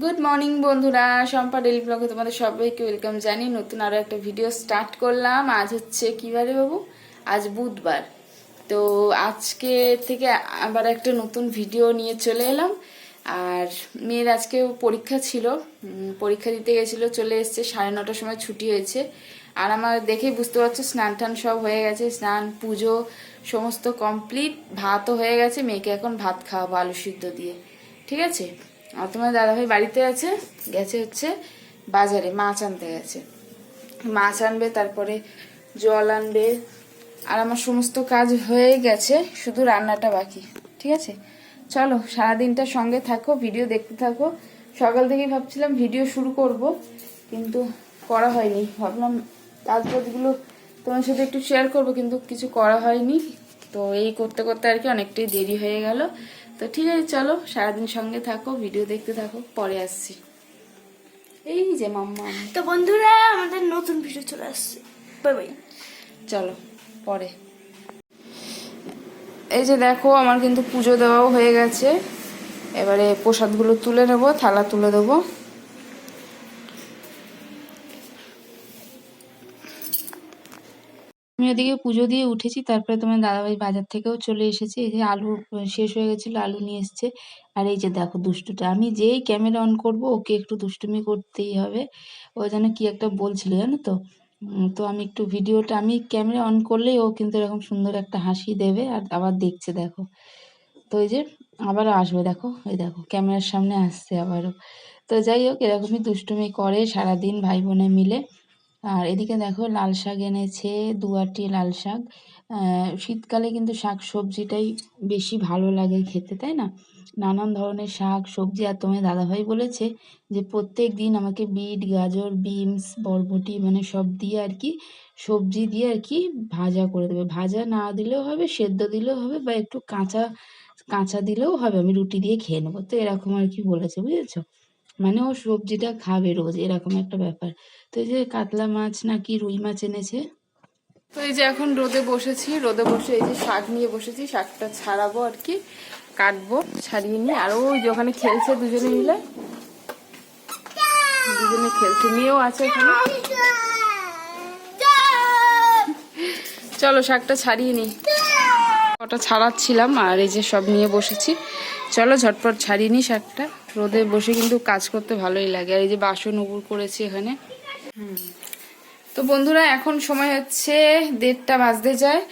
Good morning বন্ধুরা। Shampa daily ব্লগে তোমাদের সবাইকে ওয়েলকাম জানি নতুন আরও একটা ভিডিও স্টার্ট করলাম। আজ হচ্ছে কী বারে বাবু? আজ বুধবার। তো আজকে থেকে আবার একটা নতুন ভিডিও নিয়ে চলে এলাম। আর মেয়ের আজকে পরীক্ষা ছিল। পরীক্ষা দিতে গেছিল, চলে এসছে। সাড়ে নটার সময় ছুটি হয়েছে। আর আমার দেখেই বুঝতে পারছ, স্নান টান সব হয়ে গেছে। স্নান, পুজো সমস্ত কমপ্লিট ভাতও হয়ে গেছে। মেয়েকে এখন ভাত খাওয়াবো আলু সিদ্ধ দিয়ে। ঠিক আছে? আর তোমার দাদাভাই বাড়িতে আছে, গেছে হচ্ছে বাজারে, মাছ আনতে গেছে। মাছ আনবে, তারপরে জল আনবে, আর আমার সমস্ত কাজ হয়ে গেছে, শুধু রান্নাটা বাকি, ঠিক আছে? চলো, সারাদিনটা সঙ্গে থাকো, ভিডিও দেখতে থাকো। সকাল থেকেই ভাবছিলাম ভিডিও শুরু করব, কিন্তু করা হয়নি। ভাবলাম কাজবাজগুলো তোমার সাথে একটু শেয়ার করব, কিন্তু কিছু করা হয়নি। তো এই করতে করতে আর কি অনেকটাই দেরি হয়ে গেল। তো ঠিক আছে চলো সারাদিন সঙ্গে থাকো ভিডিও দেখতে থাকো পরে আসছি। এই যে মাম্মা। তো বন্ধুরা আমাদের নতুন ভিডিও চলে আসছে। বাই বাই চলো পরে। এই যে দেখো আমার কিন্তু পুজো দেওয়াও হয়ে গেছে। এবারে প্রসাদগুলো তুলে নেব থালা তুলে দেবো। আমি ওদিকে পুজো দিয়ে উঠেছি, তারপরে তোমার দাদাভাই বাজার থেকেও চলে এসেছে। এই যে আলু শেষ হয়ে গেছিল, আলু নিয়ে এসছে। আর এই যে দেখো দুষ্টুটা, আমি যেই ক্যামেরা অন করব, ওকে একটু দুষ্টুমি করতেই হবে। ও যেন কি একটা বলছিল জানো তো? তো আমি একটু ভিডিওটা, আমি ক্যামেরা অন করলেই ও কিন্তু এরকম সুন্দর একটা হাসি দেবে আর আবার দেখছে দেখো। তো এই যে আবারও আসবে, দেখো, এই দেখো ক্যামেরার সামনে আসছে আবারও। তো যাই হোক, এরকমই দুষ্টুমি করে সারাদিন ভাই বোনে মিলে। আর এদিকে দেখো লাল শাক এনেছে দুয়াটি লাল শাক। শীতকালে কিন্তু শাক সবজিটাই বেশি ভালো লাগে খেতে, তাই না? নানান ধরনের শাক, সবজি। আর তোমার দাদাভাই বলেছে যে প্রত্যেক দিন আমাকে বিট, গাজর, বিনস, বরবটি মানে সব দিয়ে আর কি, সবজি দিয়ে আর কি ভাজা করে দেবে। ভাজা না দিলেও হবে, সেদ্ধ দিলেও হবে বা একটু কাঁচা কাঁচা দিলেও হবে। আমি রুটি দিয়ে খেয়ে নেব। তো এরকম আর কি বলেছে, বুঝেছ? মানে ও সবজিটা খাবে রোজ, এরকম একটা ব্যাপার। তো এই যে কাতলা মাছ নাকি রুই মাছ এনেছে? তো এই যে এখন রোদে বসেছি, রোদে বসে এই যে শাক নিয়ে বসেছি, শাকটা ছাড়াবো আর কি, কাটবো, ছাড়িয়ে নিয়ে। আর ওই যে ওখানে খেলছে দুজনে মিলে। দুজনে খেলছে, মেয়েও আছে এখানে। চলো শাকটা ছাড়িয়ে নিই। ওটা ছাড়াচ্ছিলাম আর এই যে সব নিয়ে বসেছি। চলো ঝটপট ছাড়িয়ে নিই শাকটা। রোদে বসে কিন্তু কাজ করতে ভালোই লাগে। আর এই যে বাসন উপুর করেছি এখানে। তো বন্ধুরা, এখন সময় হচ্ছে দেড়টা বাজতে যায়।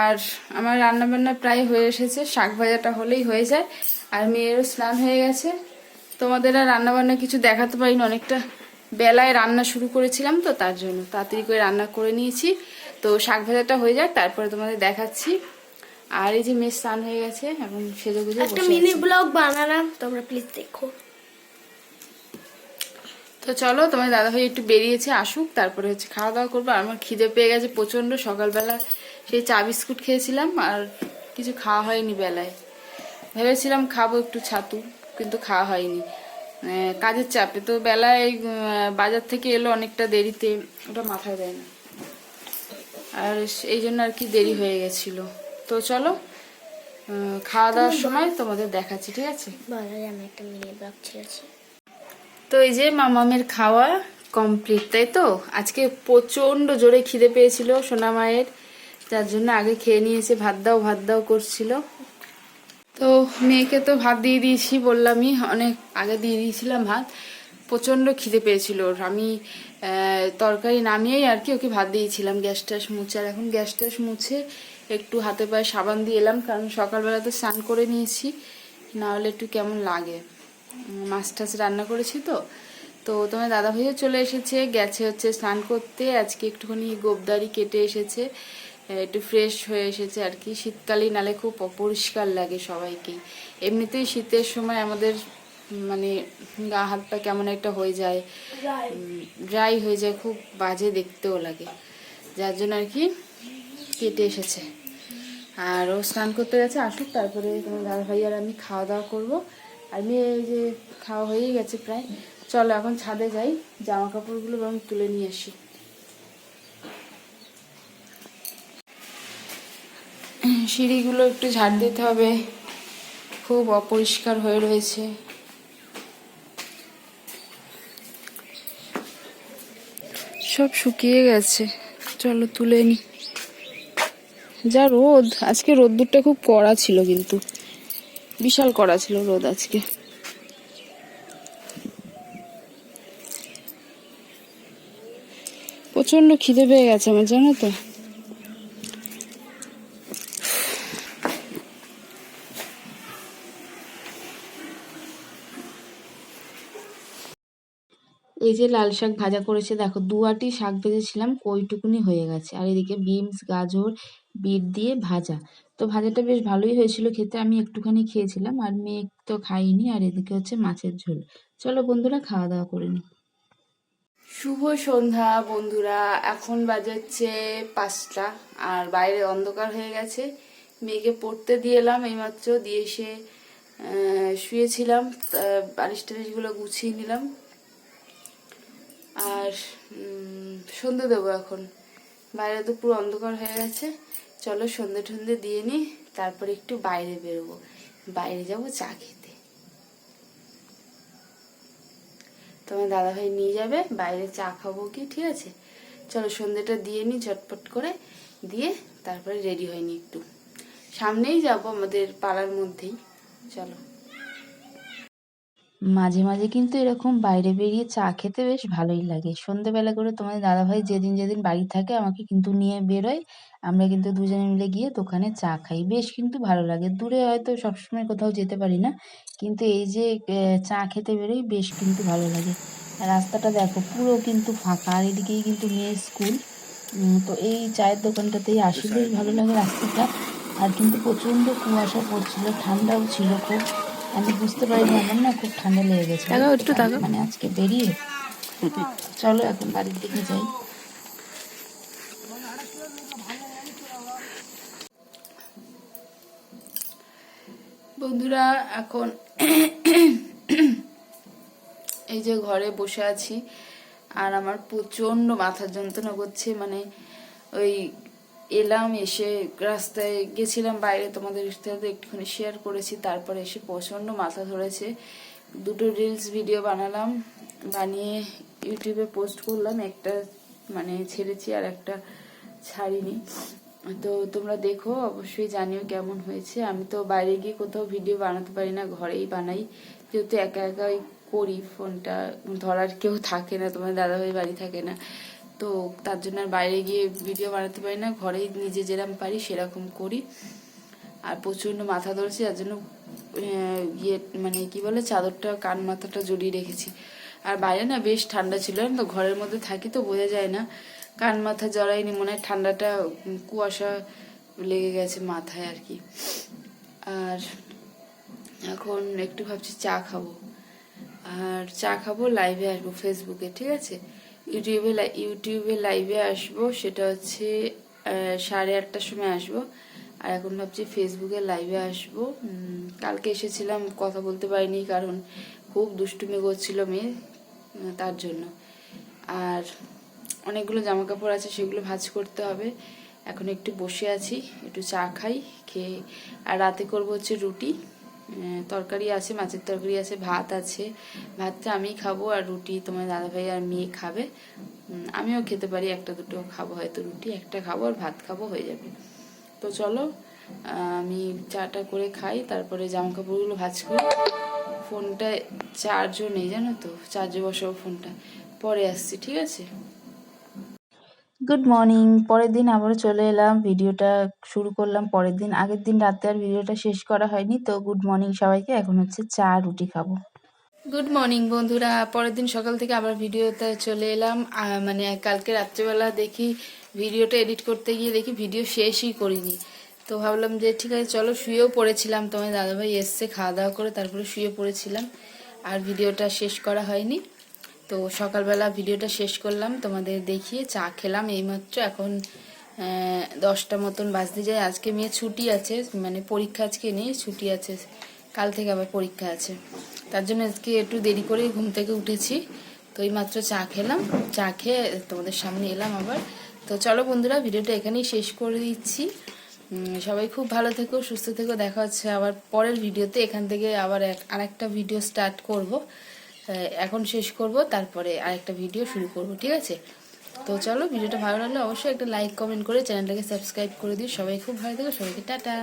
আর আমার রান্না বান্না প্রায় হয়ে এসেছে। শাক ভাজাটা হলেই হয়ে যায়। আর মেয়েরও স্নান হয়ে গেছে। তোমাদের আর রান্না বান্না কিছু দেখাতে পারিনি। অনেকটা বেলায় রান্না শুরু করেছিলাম তো, তার জন্য তাড়াতাড়ি করে রান্না করে নিয়েছি। তো শাক ভাজাটা হয়ে যাক, তারপরে তোমাদের দেখাচ্ছি। আর এই যে মেয়ে স্নান হয়ে গেছে এখন সেজে গুজে একটা মিনি ব্লগ বানালাম তোমরা প্লিজ দেখো। তো চলো তোমার দাদাভাই একটু বেরিয়েছে আসুক তারপরে হচ্ছে খাওয়া দাওয়া করব আমার খিদে পেয়ে গেছে প্রচণ্ড সকালবেলা সেই চা বিস্কুট খেয়েছিলাম আর কিছু খাওয়া হয়নি বেলায়। ভেবেছিলাম খাব একটু ছাতু কিন্তু খাওয়া হয়নি। কাজের চাপে তো বেলায় বাজার থেকে এলো অনেকটা দেরিতে ওটা মাথায় দেয় না। আর এই জন্য আর কি দেরি হয়ে গেছিল। তো চলো খাওয়া দাওয়ার সময় তোমাদের দেখাচ্ছি ঠিক আছে? আমি একটা মিনি ব্লগ ছেড়েছি। তো এই যে মামামের খাওয়া কমপ্লিট তাই তো? আজকে প্রচণ্ড জোরে খিদে পেয়েছিল সোনা মায়ের যার জন্য আগে খেয়ে নিয়েছে ভাত দাও ভাত দাও করছিল। তো মেয়েকে তো ভাত দিয়ে দিয়েছি বললামই অনেক আগে দিয়ে দিয়েছিলাম ভাত। প্রচণ্ড খিদে পেয়েছিল ওর। আমি তরকারি নামিয়েই আর কি ওকে ভাত দিয়েছিলাম, গ্যাস ট্যাস মুছে। আর এখন গ্যাস ট্যাস মুছে একটু হাতে পায়ে সাবান দিয়ে এলাম, কারণ সকালবেলা তো স্নান করে নিয়েছি, না হলে একটু কেমন লাগে। মাছ টাছ রান্না করেছি তো। তো তোমার দাদা ভাইও চলে এসেছে, গেছে হচ্ছে স্নান করতে, আজকে একটুখানি গোবদারি কেটে এসেছে একটু ফ্রেশ হয়ে এসেছে আর কি। শীতকালীন নালে খুব অপরিষ্কার লাগে সবাইকেই। এমনিতেই শীতের সময় আমাদের মানে গা হাত পা কেমন একটা হয়ে যায়। ড্রাই হয়ে যায় খুব বাজে দেখতেও লাগে। যার জন্য আর কি কেটে এসেছে। আর ও স্নান করতে গেছে আসুক তারপরে তোমার দাদা ভাই আর আমি খাওয়া দাওয়া করব। আর মেয়ে এই যে খাওয়া হয়েই গেছে প্রায়। চলো এখন ছাদে যাই জামা কাপড়গুলো বরং তুলে নিয়ে আসি। সিঁড়িগুলো একটু ঝাড় দিতে হবে। খুব অপরিষ্কার হয়ে রয়েছে। সব শুকিয়ে গেছে। চলো তুলে নি। যা রোদ, আজকে রোদ্দুরটা খুব কড়া ছিল কিন্তু। বিশাল কড়া ছিল রোদ আজকে। প্রচণ্ড খিদে পেয়ে গেছে আমার, জানো তো? এই যে লাল শাক ভাজা করেছে, দেখো দু আটি শাক ভেজেছিলাম, ওইটুকুনি হয়ে গেছে। আর এদিকে বিনস, গাজর, বিট দিয়ে ভাজা। তো ভাজাটা বেশ ভালোই হয়েছিল খেতে, আমি একটুখানি খেয়েছিলাম, আর মেয়ে তো খাইনি আর এদিকে হচ্ছে মাছের ঝোল। চলো বন্ধুরা, খাওয়া দাওয়া করে নি। শুভ সন্ধ্যা বন্ধুরা, এখন বাজাচ্ছে পাঁচটা, আর বাইরে অন্ধকার হয়ে গেছে। মেয়েকে পড়তে দিয়ে এলাম এইমাত্র, দিয়ে এসে শুয়েছিলাম বালিশ টালিশগুলো গুছিয়ে নিলাম। আর সন্ধে দেবো এখন। বাইরে তো পুরো অন্ধকার হয়ে গেছে। চলো সন্ধে টন্ধে দিয়ে নি তারপরে একটু বাইরে বেরোবো। বাইরে যাব চা খেতে। তোমার দাদাভাই নিয়ে যাবে, বাইরে চা খাব কি, ঠিক আছে? চলো সন্ধেটা দিয়ে নি ঝটপট করে, দিয়ে তারপরে রেডি হয়নি একটু। সামনেই যাব আমাদের পাড়ার মধ্যেই। চলো। মাঝে মাঝে কিন্তু এরকম বাইরে বেরিয়ে চা খেতে বেশ ভালোই লাগে। সন্ধেবেলা করে তোমাদের দাদাভাই যেদিন যেদিন বাড়ি থাকে আমাকে কিন্তু নিয়ে বেরোয়। আমরা কিন্তু দুজনে মিলে গিয়ে দোকানে চা খাই। বেশ কিন্তু ভালো লাগে। দূরে হয়তো সবসময় কোথাও যেতে পারি না। কিন্তু এই যে চা খেতে বেরোই বেশ কিন্তু ভালো লাগে। রাস্তাটা দেখো পুরো কিন্তু ফাঁকা। আর এদিকেই কিন্তু মেয়ের স্কুল। তো এই চায়ের দোকানটাতেই আসি। বেশ ভালো লাগে রাস্তাটা। আর কিন্তু প্রচণ্ড কুয়াশা পড়ছিল ঠান্ডাও ছিল খুব। আমি বুঝতে পারিনি আমার না খুব ঠান্ডা লেগে গেছে। একটু মানে আজকে বেরিয়ে চলো এখন বাড়ির দিকে যাই। বন্ধুরা এখন এই যে ঘরে বসে আছি আর আমার প্রচণ্ড মাথা যন্ত্রণা করছে মানে ওই এলাম, এসে রাস্তায় গেছিলাম, বাইরে তোমাদের সাথে একটুখানি শেয়ার করেছি, তারপরে এসে প্রচণ্ড মাথা ধরেছে। দুটো রিলস ভিডিও বানালাম, বানিয়ে ইউটিউবে পোস্ট করলাম, একটা মানে ছেড়েছি আর একটা ছাড়িনি। তো তোমরা দেখো, অবশ্যই জানিও কেমন হয়েছে। আমি তো বাইরে গিয়ে কোথাও ভিডিও বানাতে পারি না, ঘরেই বানাই। যেহেতু একা একাই করি, ফোনটা ধরার কেউ থাকে না, তোমার দাদাভাই বাড়ি থাকে না। তো তার জন্য আর বাইরে গিয়ে ভিডিও বানাতে পারি না। ঘরেই নিজে যেরকম পারি সেরকম করি। আর প্রচণ্ড মাথা ধরেছে যার জন্য ইয়ে মানে কি বলে, চাদরটা, কান মাথাটা জড়িয়ে রেখেছি। আর বাইরে না বেশ ঠান্ডা ছিল তো? ঘরের মধ্যে থাকি তো, বোঝা যায় না। কান মাথা জড়াইনি মনে হয় ঠান্ডাটা কুয়াশা লেগে গেছে মাথায় আর কি। আর এখন একটু ভাবছি চা খাব। আর চা খাব লাইভে আসব ফেসবুকে ঠিক আছে? ইউটিউবে ইউটিউবে লাইভে আসব, সেটা হচ্ছে সাড়ে আটটার সময় আসব। আর এখন ভাবছি ফেসবুকে লাইভে আসব। কালকে এসেছিলাম, কথা বলতে পারিনি, কারণ খুব দুষ্টুমি করছিল মেয়ে তার জন্য। আর অনেকগুলো জামা কাপড় আছে, সেগুলো ভাজ করতে হবে। এখন একটু বসে আছি, একটু চা খাই, খেয়ে, আর রাতে করব হচ্ছে রুটি। তরকারি আছে, মাছের তরকারি আছে, ভাত আছে। ভাতটা আমি খাব আর রুটি তোমার দাদাভাই আর মেয়ে খাবে। আমিও খেতে পারি, একটা দুটো খাব, হয়তো রুটি, একটা খাব আর ভাত খাব, হয়ে যাবে। তো চলো আমি চাটা করে খাই, তারপরে জামা কাপড়গুলো ভাজ করি। ফোনটা চার্জও নেই, জানো তো? চার্জে বসাবো ফোনটা। পরে আসছি, ঠিক আছে? গুড মর্নিং পরের দিন আবারও চলে এলাম। ভিডিওটা শুরু করলাম পরের দিন। আগের দিন রাতে আর ভিডিওটা শেষ করা হয়নি, তো গুড মর্নিং সবাইকে। এখন হচ্ছে চা রুটি খাব। গুড মর্নিং বন্ধুরা। পরের দিন সকাল থেকে আবার ভিডিওতে চলে এলাম। মানে কালকে রাত্রেবেলা দেখি ভিডিওটা এডিট করতে গিয়ে দেখি ভিডিও শেষই করিনি। তো ভাবলাম যে ঠিক আছে, চলো শুয়েও পড়েছিলাম। তোমার দাদাভাই এসছে খাওয়া দাওয়া করে, তারপরে শুয়ে পড়েছিলাম। আর ভিডিওটা শেষ করা হয়নি। তো সকালবেলা ভিডিওটা শেষ করলাম, তোমাদের দেখিয়ে চা খেলাম এইমাত্র। এখন দশটা মতন বাজতে যায়। আজকে মেয়ে ছুটি আছে মানে পরীক্ষা আজকে নেই, ছুটি আছে। কাল থেকে আবার পরীক্ষা আছে। তার জন্য আজকে একটু দেরি করে ঘুম থেকে উঠেছি। তো এই মাত্র চা খেলাম। চা খেয়ে তোমাদের সামনে এলাম আবার। তো চলো বন্ধুরা, ভিডিওটা এখানেই শেষ করে দিচ্ছি। সবাই খুব ভালো থেকো, সুস্থ থেকো। দেখা হচ্ছে আবার পরের ভিডিওতে। এখান থেকে আবার এক, আরেকটা ভিডিও স্টার্ট করব। এখন শেষ করব, তারপরে আরেকটা ভিডিও শুরু করব, ঠিক আছে? তো চলো, ভিডিওটা ভালো লাগলে অবশ্যই একটা লাইক কমেন্ট করে চ্যানেলটাকে সাবস্ক্রাইব করে দিও। সবাই খুব ভালো থেকো, সবাইকে টাটা।